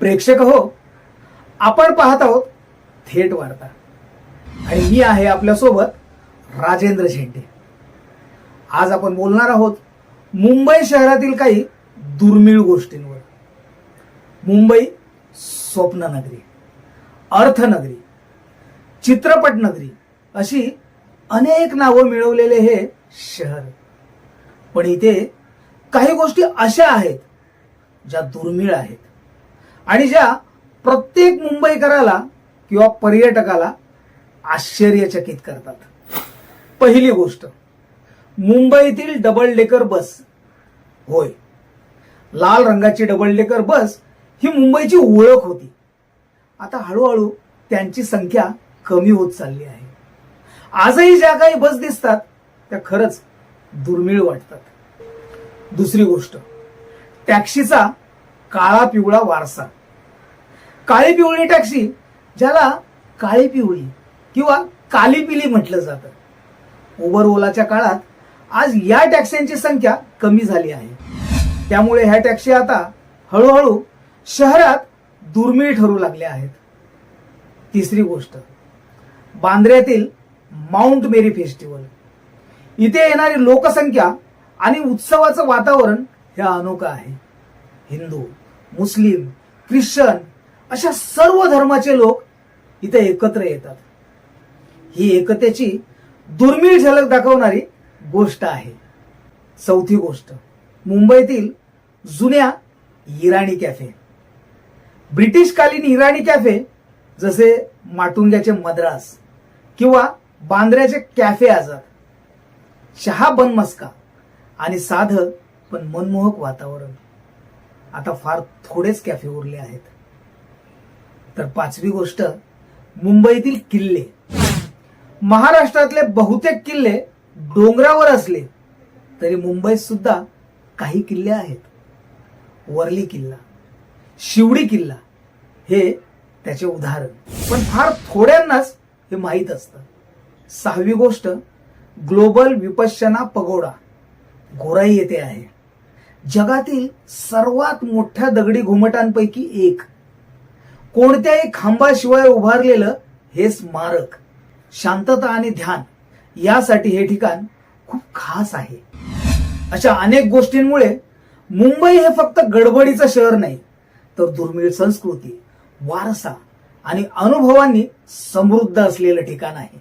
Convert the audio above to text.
प्रेक्षक हो आपण पाहत आहोत थेट वार्ता. आणि मी आहे आपल्यासोबत राजेंद्र झेंडे आज आपण बोलणार आहोत मुंबई शहरातील काही दुर्मिळ गोष्टींवर. मुंबई स्वप्ननगरी अर्थनगरी चित्रपट नगरी अशी अनेक नावं मिळवलेले हे शहर. पण इथे काही गोष्टी अशा आहेत ज्या दुर्मिळ आहेत. आणि ज्या प्रत्येक मुंबईकराला किंवा पर्यटकाला आश्चर्यचकित करतात. पहिली गोष्ट मुंबईतील डबल डेकर बस होय. लाल रंगाची डबल डेकर बस ही मुंबईची ओळख होती. आता हळूहळू त्यांची संख्या कमी होत चालली आहे. आजही ज्या काही बस दिसतात त्या खरंच दुर्मिळ वाटतात. दुसरी गोष्ट टॅक्सीचा काळा पिवळा वारसा. काळी पिवळी टॅक्सी ज्याला काळी पिवळी किंवा काली पिली म्हटलं जातं. उबर ओलाच्या काळात आज या टॅक्स्यांची संख्या कमी झाली आहे. त्यामुळे ह्या टॅक्सी आता हळूहळू शहरात दुर्मिळ ठरू लागल्या आहेत. तिसरी गोष्ट बांद्र्यातील माउंट मेरी फेस्टिवल. इथे येणारी लोकसंख्या आणि उत्सवाचं वातावरण हे अनोखं आहे. हिंदू मुस्लिम ख्रिश्चन अशा सर्व धर्माचे लोक इथे एकत्र येतात. ही एकतेची दुर्मिळ झलक दाखवणारी गोष्ट आहे. चौथी गोष्ट मुंबईतील जुन्या इराणी कॅफे. ब्रिटिशकालीन इराणी कॅफे जसे माटुंग्याचे मद्रास किंवा बांद्र्याचे कॅफे आझाद चहा बन मस्का आणि साधं पण मनमोहक वातावरण. आता फार थोडेच कॅफे उरले आहेत. तर पाचवी गोष्ट मुंबईतील किल्ले. महाराष्ट्रातले बहुतेक किल्ले डोंगरावर असले तरी मुंबईत सुद्धा काही किल्ले आहेत. वर्ली किल्ला शिवडी किल्ला हे त्याचे उदाहरण. पण फार थोड्यांनाच हे माहीत असतं. सहावी गोष्ट ग्लोबल विपश्चना पगोडा. गोराई येथे आहे. जगातील सर्वात मोठ्या दगडी घुमटांपैकी एक. कोणत्याही खांबाशिवाय उभारलेलं हे स्मारक शांतता आणि ध्यान यासाठी हे ठिकाण खूप खास आहे. अशा अनेक गोष्टींमुळे मुंबई हे फक्त गडबडीचं शहर नाही तर दुर्मिळ संस्कृती वारसा आणि अनुभवांनी समृद्ध असलेलं ठिकाण आहे.